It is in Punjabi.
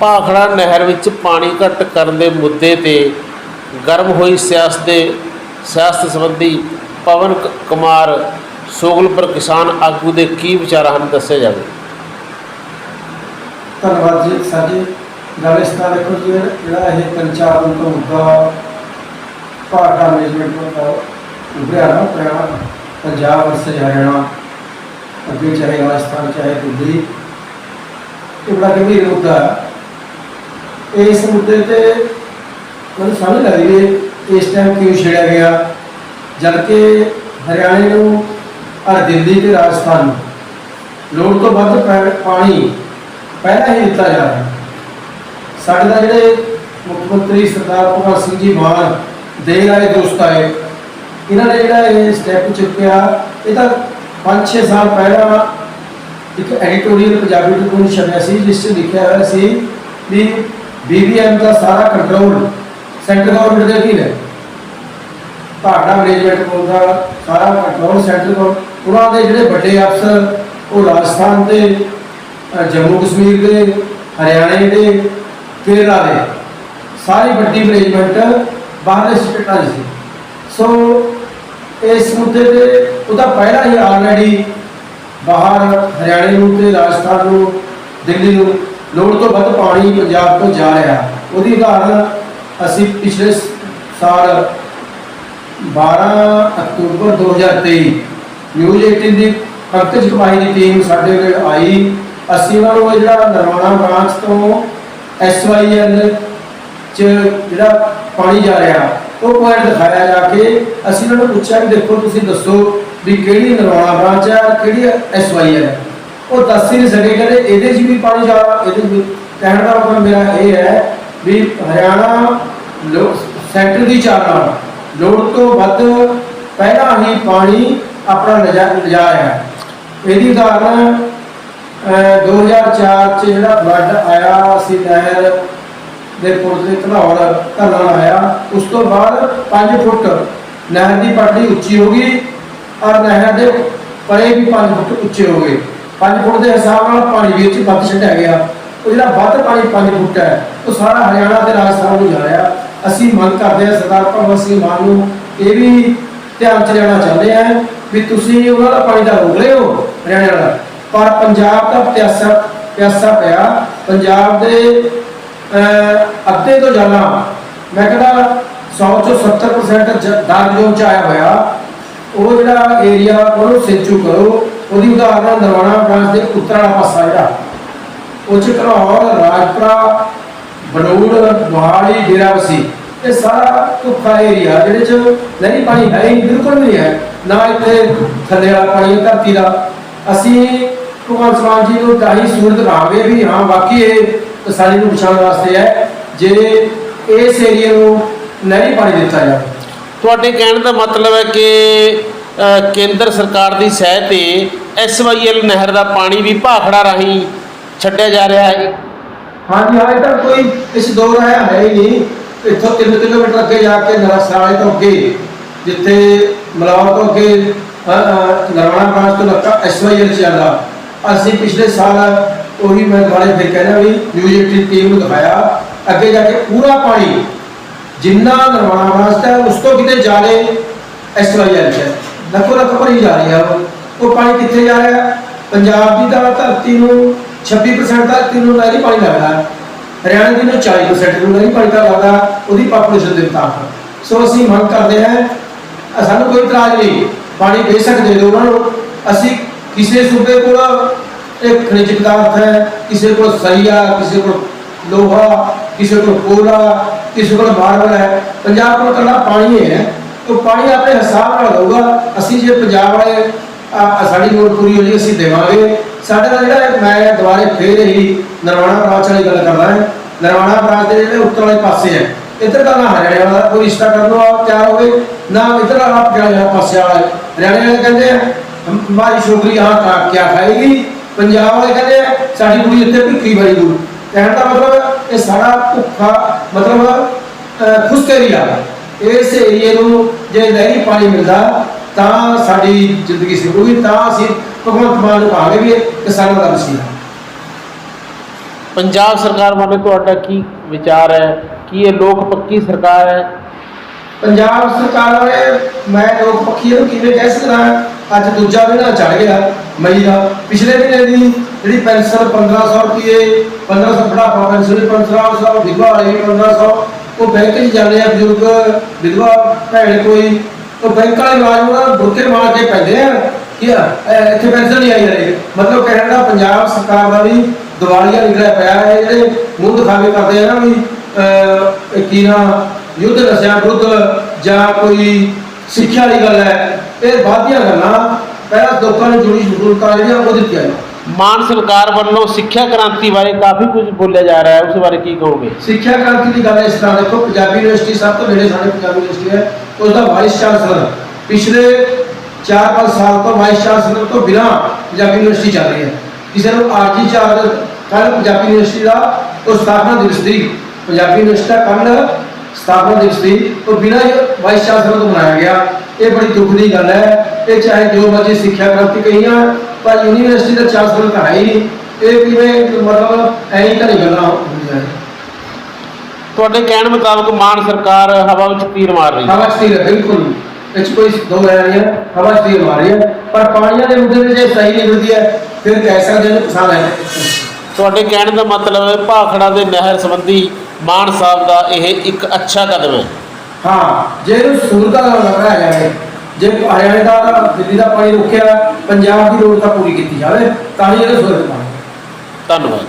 ਭਾਖੜਾ ਨਹਿਰ ਵਿੱਚ ਪਾਣੀ ਘੱਟ ਕਰਨ ਦੇ ਮੁੱਦੇ ਤੇ ਗਰਮ ਹੋਈ ਸਿਆਸਤ ਦੇ ਸਿਆਸਤ ਸੰਬੰਧੀ ਪਵਨ ਕੁਮਾਰ ਸੋਗਲਪੁਰ ਕਿਸਾਨ ਆਗੂ ਦੇ ਕੀ ਵਿਚਾਰ ਹਨ, ਦੱਸਿਆ ਜਾਵੇ। ਧੰਨਵਾਦ ਜੀ ਸਾਡੇ ਗੱਲ ਇਸ ਤਰ੍ਹਾਂ ਦੇਖੋ ਜੀ, ਜਿਹੜਾ ਇਹ ਤਿੰਨ ਤੋਂ ਮੁੱਦਾ ਭਾਰਤ ਮੈਨੇਜਮੈਂਟ ਦਾ ਉਭਰਿਆ ਨਾ ਪਿਆ ਪੰਜਾਬ ਵਰਸਸ ਹਰਿਆਣਾ ਅੱਗੇ ਚਾਹੇ ਰਾਜਸਥਾਨ ਚਾਹੇ ਦਿੱਲੀ, ਇਹ ਬੜਾ ਗੰਭੀਰ ਮੁੱਦਾ ਇਸ ਮੁੱਦੇ ਤੇ ਮੈਨੂੰ ਸਮਝ ਲੱਗਦੀ ਹੈ ਇਸ ਟਾਈਮ ਕਿਉਂ ਛੇੜਿਆ ਗਿਆ, ਜਦਕਿ ਹਰਿਆਣੇ ਨੂੰ ਔਰ ਦਿੱਲੀ ਤੇ ਰਾਜਸਥਾਨ ਨੂੰ ਲੋੜ ਤੋਂ ਵੱਧ ਪੈ- ਪਾਣੀ ਪਹਿਲਾਂ ਹੀ ਦਿੱਤਾ ਜਾ ਰਿਹਾ ਸਾਡੇ ਦਾ ਜਿਹੜੇ ਮੁੱਖ ਮੰਤਰੀ ਸਰਦਾਰ ਭਗਵੰਤ ਸਿੰਘ ਜੀ ਮਾਨ ਦੇਣ ਵਾਲੇ ਦੋਸਤ ਆਏ ਇਹਨਾਂ ਨੇ ਜਿਹੜਾ ਇਹ ਸਟੈਪ ਚੁੱਕਿਆ, ਇਹ ਤਾਂ 5-6 ਸਾਲ ਪਹਿਲਾਂ ਇੱਕ ਐਡੀਟੋਰੀਅਲ ਪੰਜਾਬੀ ਟ੍ਰਿਬਿਊਨ ਛਪਿਆ ਸੀ, ਜਿਸ 'ਚ ਲਿਖਿਆ ਹੋਇਆ ਸੀ ਵੀ ਬੀਬੀਐਮ ਦਾ ਸਾਰਾ ਕੰਟਰੋਲ ਸੈਂਟਰ ਗਵਰਨਮੈਂਟ ਦੇ ਅਧੀਨ ਹੈ। ਭਾਰਤਾ ਮੈਨੇਜਮੈਂਟ ਬੋਰਡ ਦਾ ਸਾਰਾ ਕੰਟਰੋਲ ਸੈਂਟਰ ਗਵਰਨਮੈਂਟ ਉਹਨਾਂ ਦੇ ਜਿਹੜੇ ਵੱਡੇ ਅਫਸਰ, ਉਹ ਰਾਜਸਥਾਨ ਦੇ ਜੰਮੂ ਕਸ਼ਮੀਰ ਦੇ, ਹਰਿਆਣੇ ਦੇ, ਕੇਰਲਾ ਦੇ। ਸਾਰੀ ਵੱਡੀ ਮੈਨੇਜਮੈਂਟ ਬਾਹਰਲੇ ਸਟੇਟਾਂ ਦੀ ਸੀ। ਸੋ ਇਸ ਮੁੱਦੇ ਤੇ ਉਹਦਾ ਪਹਿਲਾਂ ਹੀ ਆਲਰੇਡੀ ਬਾਹਰ ਹਰਿਆਣੇ ਨੂੰ ਤੇ ਰਾਜਸਥਾਨ ਨੂੰ, ਦਿੱਲੀ ਨੂੰ, ਲੋੜ ਤੋਂ ਵੱਧ ਪਾਣੀ ਪੰਜਾਬ ਤੋਂ ਜਾ ਰਿਹਾ। ਉਹਦੀ ਉਦਾਹਰਨ ਅਸੀਂ ਪਿਛਲੇ ਸਾਲ 12 ਅਕਤੂਬਰ 2023 ਨਿਊਜ਼ 18 ਦੀ ਪੰਕਜ ਕਮਾਈ ਦੀ ਟੀਮ ਸਾਡੇ ਕੋਲ ਆਈ। ਅਸੀਂ ਉਹਨਾਂ ਨੂੰ ਜਿਹੜਾ ਨਰਵਾਣਾ ਬ੍ਰਾਂਚ ਤੋਂ ਐਸਵਾਈਐਲ ਚ ਜਿਹੜਾ ਪਾਣੀ ਜਾ ਰਿਹਾ ਉਹ ਪੁਆਇੰਟ ਦਿਖਾਇਆ ਜਾ ਕੇ ਅਸੀਂ ਉਹਨਾਂ ਨੂੰ ਪੁੱਛਿਆ ਕਿ ਦੇਖੋ ਤੁਸੀਂ ਦੱਸੋ ਵੀ ਕਿਹੜੀ ਨਰਵਾਣਾ ਬ੍ਰਾਂਚ ਹੈ ਕਿਹੜੀ ਐਸਵਾਈਐਲ ਹੈ ਉਹ ਦੱਸ ਹੀ ਨਹੀਂ ਸਕੇ ਕਹਿੰਦੇ ਇਹਦੇ 'ਚ ਵੀ ਪਾਣੀ ਜਾ ਇਹਦੇ 'ਚ ਵੀ ਕਹਿਣ ਦਾ ਮਤਲਬ ਮੇਰਾ ਇਹ ਹੈ ਵੀ ਹਰਿਆਣਾ ਲੋ ਸੈਂਟਰ ਦੀ ਚਾਲ ਨਾਲ ਲੋੜ ਤੋਂ ਵੱਧ ਪਹਿਲਾਂ ਹੀ ਪਾਣੀ ਆਪਣਾ ਲਿਜਾ ਲਿਜਾ ਹੈ। ਇਹਦੀ ਉਦਾਹਰਨ ਅਹ, 2004 ਚ ਜਿਹੜਾ ਬਲੱਡ ਆਇਆ ਸੀ ਨਹਿਰ ਦੇ ਪੁਲ ਤੇ ਘਨੌਰ ਧਰਨਾ ਆਇਆ। ਉਸ ਤੋਂ ਬਾਅਦ 5 ਫੁੱਟ ਨਹਿਰ ਦੀ ਪਟੜੀ ਉੱਚੀ ਹੋ ਗਈ। ਔਰ ਨਹਿਰ ਦੇ ਪਰੇ ਵੀ 5 ਫੁੱਟ ਉੱਚੇ ਹੋ ਗਏ। 5 ਫੁੱਟ ਦੇ ਹਿਸਾਬ ਨਾਲ ਪਾਣੀ ਵਿੱਚ ਵੱਧ ਛੱਡਿਆ ਗਿਆ। ਉਹ ਜਿਹੜਾ ਵੱਧ ਪਾਣੀ 5 ਫੁੱਟ ਹੈ, ਉਹ ਸਾਰਾ ਹਰਿਆਣਾ ਤੇ ਰਾਜਸਥਾਨ ਨੂੰ ਜਾ ਰਿਹਾ। ਅਸੀਂ ਮੰਗ ਕਰਦੇ ਹਾਂ ਸਰਦਾਰ ਭਗਵੰਤ ਸਿੰਘ ਮਾਨ ਨੂੰ ਇਹ ਵੀ ਧਿਆਨ ਚ ਲੈਣਾ ਚਾਹੁੰਦੇ ਆ ਵੀ ਤੁਸੀਂ ਉਹਨਾਂ ਦਾ ਪਾਣੀ ਦਾ ਰੋਕ ਲਿਓ ਹਰਿਆਣਾ ਦਾ ਪਰ ਪੰਜਾਬ ਦਾ ਪਿਆਸਾ ਪਿਆਸਾ ਪਿਆ। ਪੰਜਾਬ ਦੇ ਅਹ, ਅੱਧੇ ਤੋਂ ਜ਼ਿਆਦਾ। ਮੈਂ ਕਹਿੰਦਾ 100 ਚੋਂ 70% ਜ- ਚ ਆਇਆ ਹੋਇਆ। ਉਹ ਜਿਹੜਾ ਏਰੀਆ ਉਹਨੂੰ ਸਿੰਚੂ ਕਰੋ। ਉਹਦੀ ਉਦਾਹਰਨ ਨਰਵਾਣਾ ਬ੍ਰਾਂਚ ਦੇ ਉੱਤਰ ਪਾਸਾ ਜਿਹੜਾ। ਉਹ ਚ ਰਾਜਪੁਰਾ ਬਨੂੜ ਮੋਹਾਲੀ ਡੇਰਾਬੱਸੀ। ਇਹ ਸਾਰਾ ਭੁੱਖਾ ਏਰੀਆ ਜਿਹੜੇ ਚ ਨਹੀਂ ਪਾਣੀ ਹੈ ਹੀ ਬਿਲਕੁਲ ਨਹੀਂ ਹੈ। ਨਾ ਇੱਥੇ ਥੱਲੇ ਵਾਲਾ ਪਾਣੀ ਧਰਤੀ ਦਾ। ਅਸੀਂ ਭਗਵਾਨ ਸਮਾਨ ਜੀ ਨੂੰ ਤਾਂ ਹੀ ਸੂਰਤ ਰਾਵੇ ਵੀ ਹਾਂ ਬਾਕੀ ਇਹ ਸਾਡੀ ਨੂੰ ਪਛਾਣ ਵਾਸਤੇ ਹੈ ਜੇ ਇਸ ਏਰੀਆ ਨੂੰ ਨਹੀਂ ਪਾਣੀ ਦਿੱਤਾ ਜਾਵੇ। ਤੁਹਾਡੇ ਕਹਿਣ ਦਾ ਮਤਲਬ ਹੈ ਕਿ ਕੇਂਦਰ ਸਰਕਾਰ ਦੀ ਸਹਿ ਤੇ ਐਸਵਾਈਐਲ ਨਹਿਰ ਦਾ ਪਾਣੀ ਵੀ ਭਾਖੜਾ ਰਾਹੀਂ ਛੱਡਿਆ ਜਾ ਰਿਹਾ ਹੈ। ਹਾਂਜੀ ਹਾਂ ਇਹ ਤਾਂ ਕੋਈ ਇਸ ਦੋ ਰਾਇਆ ਹੈ ਹੀ ਨਹੀਂ। ਇੱਥੋਂ 3 ਕਿਲੋਮੀਟਰ ਅੱਗੇ ਜਾ ਕੇ ਨਰਸਾਲੇ ਤੋਂ ਅੱਗੇ ਜਿੱਥੇ ਮਲਾਵਾ ਤੋਂ ਅੱਗੇ ਨਰਵਾਣਾ ਬ੍ਰਾਂਚ ਤੋਂ ਲੱਗਾ ਐਸਵਾਈਐਲ ਚੱਲਦਾ ਅਸੀਂ ਪਿਛਲੇ ਸਾਲ ਉਹੀ ਮੈਂ ਦੁਬਾਰੇ ਫਿਰ ਕਹਿਣਾ ਵੀ ਨਿਊਜ਼ 18 ਟੀਮ ਨੂੰ ਦਿਖਾਇਆ। ਅੱਗੇ ਜਾ ਕੇ ਪੂਰਾ ਪਾਣੀ ਜਿੰਨਾ ਨਰਵਾਣਾ ਬ੍ਰਾਂਚ ਉਸ ਤੋਂ ਕਿਤੇ ਜ਼ਿਆਦਾ ਐਸਵਾਈਐਲ ਚ ਹੈ। ਲੱਖੋ ਲੱਖ ਭਰੀ ਜਾ ਰਹੀ ਉਹ। ਪਾਣੀ ਕਿੱਥੇ ਜਾ ਰਿਹਾ? ਪੰਜਾਬ ਦੀ ਤਾਂ ਧਰਤੀ ਨੂੰ 26% ਧਰਤੀ ਨੂੰ ਨਹਿਰੀ ਪਾਣੀ ਲੱਗਦਾ। ਹੈ ਹਰਿਆਣਾ ਦੀ ਨੂੰ 40% ਨੂੰ ਨਹਿਰੀ ਪਾਣੀ ਦਾ ਲੱਗਦਾ। ਉਹਦੀ ਪਾਪੂਲੇਸ਼ਨ ਦੇ ਮੁਤਾਬਕ। ਸੋ ਅਸੀਂ ਮੰਗ ਕਰਦੇ ਹਾਂ, ਸਾਨੂੰ ਕੋਈ ਇਤਰਾਜ਼ ਨਹੀਂ। ਪਾਣੀ ਬੇਸ਼ੱਕ ਦੇ ਦਿਓ ਉਹਨਾਂ ਨੂੰ। ਅਸੀਂ ਕਿਸੇ ਸੂਬੇ ਕੋਲ ਇਹ ਖਣਿਜ ਪਦਾਰਥ ਹੈ ਕਿਸੇ ਕੋਲ ਸਰੀਆ ਕਿਸੇ ਕੋਲ ਲੋਹਾ ਕਿਸੇ ਕੋਲ ਕੋਲਾ ਕਿਸੇ ਕੋਲ ਮਾਰਬਲ ਹੈ ਪੰਜਾਬ ਕੋਲ ਕੱਲਾ ਪਾਣੀ ਹੈ ਉਹ ਪਾਣੀ ਆਪਣੇ ਹਿਸਾਬ ਨਾਲ ਹੋਊਗਾ ਅਸੀਂ ਜੇ ਪੰਜਾਬ ਵਾਲੇ ਸਾਡੀ ਲੋੜ ਪੂਰੀ ਹੋ ਜੀ ਅਸੀਂ ਦੇਵਾਂਗੇ ਸਾਡਾ ਦਾ ਜਿਹੜਾ ਮੈਂ ਦੁਬਾਰੇ ਫੇਰ ਹੀ ਨਰਵਾਣਾ ਬ੍ਰਾਂਚ ਵਾਲੀ ਗੱਲ ਕਰਦਾ ਹਾਂ ਨਰਵਾਣਾ ਬ੍ਰਾਂਚ ਦੇ ਜਿਹੜੇ ਉੱਤਰ ਵਾਲੇ ਪਾਸੇ ਹੈ ਇੱਧਰ ਦਾ ਨਾ ਹਰਿਆਣੇ ਵਾਲਾ ਕੋਈ ਰਿਸ਼ਤਾ ਕਰਨ ਨੂੰ ਆਪ ਤਿਆਰ ਹੋਵੇ ਨਾ ਇੱਧਰ ਆਪ ਜਿਹੜਾ ਪਾਸੇ ਵਾਲਾ ਹਰਿਆਣੇ ਵਾਲੇ ਕਹਿੰਦੇ ਆ ਮਾਰੀ ਸ਼ੋਕਰੀ ਆਹ ਤਾਂ ਕਿਆ ਖਾਏਗੀ ਪੰਜਾਬ ਵਾਲੇ ਕਹਿੰਦੇ ਆ ਸਾਡੀ ਕੁੜੀ ਇੱਥੇ ਭੁੱਖੀ ਮਰੀ ਦੂ ਕਹਿਣ ਦਾ ਮਤਲਬ ਇਹ ਸਾਡਾ ਭੁੱਖਾ ਮਤਲਬ ਅਹ, ਖੁਸ਼ਕ ਏਰੀਆ ਇਸ ਏਰੀਏ ਨੂੰ ਜੇ ਨਹਿਰੀ ਪਾਣੀ ਮਿਲਦਾ ਤਾਂ ਸਾਡੀ ਜ਼ਿੰਦਗੀ ਸਿੱਖੂਗੀ ਤਾਂ ਅਸੀਂ ਭਗਵੰਤ ਮਾਨ ਨੂੰ ਕਹਾਂਗੇ ਵੀ ਇਹ ਕਿਸਾਨਾਂ ਦਾ ਮਸੀਹਾ ਪੰਜਾਬ ਸਰਕਾਰ ਬਾਰੇ ਤੁਹਾਡਾ ਕੀ ਵਿਚਾਰ ਹੈ? ਕੀ ਇਹ ਲੋਕ ਪੱਕੀ ਸਰਕਾਰ ਹੈ? ਪੰਜਾਬ ਸਰਕਾਰ ਵਾਲੇ ਮੈਂ ਲੋਕ ਪੱਖੀ ਨੂੰ ਕਿਵੇਂ ਕਹਿ ਸਕਦਾ? ਅੱਜ ਦੂਜਾ ਮਹੀਨਾ ਚੜ ਗਿਆ। ਮਈ ਦਾ ਪਿਛਲੇ ਮਹੀਨੇ ਦੀ ਜਿਹੜੀ ਪੈਨਸ਼ਨ 1500 ਰੁਪਏ 1500 ਬੁਢਾਪਾ ਪੈਨਸ਼ਨ 1500 ਵਿਧਵਾ ਵਾਲੀ 1500 ਉਹ ਬੈਂਕ 'ਚ ਜਾਂਦੇ ਆ ਬਜ਼ੁਰਗ, ਵਿਧਵਾ, ਭੈਣ ਕੋਈ, ਉਹ ਬੈਂਕ ਵਾਲੇ ਮੁਲਾਜ਼ਮ ਉਹਨਾਂ ਬੁਰਕੇ ਮਾਰ ਕੇ ਪੈਂਦੇ ਆ ਕਿ ਇੱਥੇ ਪੈਨਸ਼ਨ ਨਹੀਂ ਆਈ ਰਹੇ ਮਤਲਬ ਕਹਿਣ ਦਾ ਪੰਜਾਬ ਸਰਕਾਰ ਦਾ ਵੀ ਦਿਵਾਲੀਆ ਨਿਕਲਿਆ ਪਿਆ ਹੈ, ਜਿਹੜੇ ਮੂੰਹ ਦਿਖਾਵੇ ਕਰਦੇ ਆ ਨਾ ਵੀ ਕੀ ਨਾ, ਯੁੱਧ ਨਸ਼ਿਆਂ ਵਿਰੁੱਧ ਜਾਂ ਕੋਈ ਸਿੱਖਿਆ ਵਾਲੀ ਗੱਲ ਹੈ, ਇਹ ਵਾਧੀਆਂ ਗੱਲਾਂ। ਪਹਿਲਾਂ ਲੋਕਾਂ ਨੂੰ ਜੁੜੀ ਜ਼ਰੂਰਤਾਂ ਜਿਹੜੀਆਂ ਉਹ ਦਿੱਤੀਆਂ ਨੇ ਮਾਨ ਸਰਕਾਰ ਵੱਲੋਂ ਸਿੱਖਿਆ ਕ੍ਰਾਂਤੀ ਬਾਰੇ ਕਾਫੀ ਕੁਝ ਬੋਲਿਆ ਜਾ ਰਿਹਾ ਹੈ ਉਸ ਬਾਰੇ ਕੀ ਕਹੋਗੇ? ਸਿੱਖਿਆ ਕ੍ਰਾਂਤੀ ਦੀ ਗੱਲ ਇਸ ਤਰ੍ਹਾਂ ਦੇਖੋ ਪੰਜਾਬੀ ਯੂਨੀਵਰਸਿਟੀ ਸਭ ਤੋਂ ਨੇੜੇ ਸਾਡੇ ਪੰਜਾਬੀ ਯੂਨੀਵਰਸਿਟੀ ਹੈ ਉਸ ਦਾ ਵਾਈਸ ਚਾਂਸਲਰ ਪਿਛਲੇ 4-5 ਸਾਲ ਤੋਂ ਵਾਈਸ ਚਾਂਸਲਰ ਤੋਂ ਬਿਨਾਂ ਪੰਜਾਬੀ ਯੂਨੀਵਰਸਿਟੀ ਚੱਲ ਰਹੀ ਹੈ। ਕਿਸੇ ਨੂੰ ਆਰਜੀ ਚਾਰਜ ਕੱਲ ਪੰਜਾਬੀ ਯੂਨੀਵਰਸਿਟੀ ਦਾ ਉਹ ਸਥਾਪਨਾ ਦਿਵਸ ਦੀ ਪੰਜਾਬੀ ਯੂਨੀਵਰਸਿਟੀ ਦਾ ਕੱਲ ਸਥਾਪਨਾ ਦਿਵਸ ਦੀ ਉਹ ਬਿਨਾਂ ਵਾਈਸ ਚਾਂਸਲਰ ਤੋਂ ਮਨਾਇਆ ਗਿਆ। ਇਹ ਬੜੀ ਦੁੱਖ ਦੀ ਗੱਲ ਹੈ। ਇਹ ਚਾਹੇ ਜੋ ਮਰਜ਼ੀ ਸਿੱਖਿਆ ਕ੍ਰਾਂਤੀ ਕਹੀਆਂ ਪਰ ਯੂਨੀਵਰਸਿਟੀ ਦਾ ਚਾਂਸਲਰ ਤਾਂ ਹੈ ਹੀ ਨਹੀਂ। ਇਹ ਕਿਵੇਂ ਮਤਲਬ ਐਂ ਤਾਂ ਨਹੀਂ ਗੱਲਾਂ ਹੁੰਦੀਆਂ ਤੁਹਾਡੇ ਕਹਿਣ ਮੁਤਾਬਕ ਮਾਨ ਸਰਕਾਰ ਹਵਾ ਵਿੱਚ ਤੀਰ ਮਾਰ ਰਹੀ ਹੈ। ਹਵਾ 'ਚ ਤੀਰ ਬਿਲਕੁਲ। ਇਹ 'ਚ ਕੋਈ ਦੋ ਰਹਿ ਨਹੀਂ ਹੈ ਹਵਾ 'ਚ ਤੀਰ ਮਾਰ ਰਹੀ ਹੈ। ਪਰ ਪਾਣੀਆਂ ਦੇ ਮੁੱਦੇ ਤੇ ਜੇ ਸਹੀ ਨਿਕਲਦੀ ਹੈ ਫਿਰ ਕਹਿ ਸਕਦੇ ਨੇ ਕਿਸਾਨ ਹੈ। ਤੁਹਾਡੇ ਕਹਿਣ ਦਾ ਮਤਲਬ ਹੈ ਭਾਖੜਾ ਦੇ ਨਹਿਰ ਸੰਬੰਧੀ ਮਾਨ ਸਾਹਿਬ ਦਾ ਇਹ ਇੱਕ ਅੱਛਾ ਕਦਮ ਹੈ। ਹਾਂ ਜੇ ਇਹਨੂੰ ਸਹੂਲਤਾਂ ਨਾਲ ਲਗਾਇਆ ਜਾਵੇ ਜੇ ਹਰਿਆਣੇ ਦਾ ਦਿੱਲੀ ਦਾ ਪਾਣੀ ਰੁਕਿਆ ਪੰਜਾਬ ਦੀ ਲੋੜ ਤਾਂ ਪੂਰੀ ਕੀਤੀ ਜਾਵੇ ਤਾਂ ਹੀ ਇਹਨੂੰ ਪਾਣੀ ਧੰਨਵਾਦ।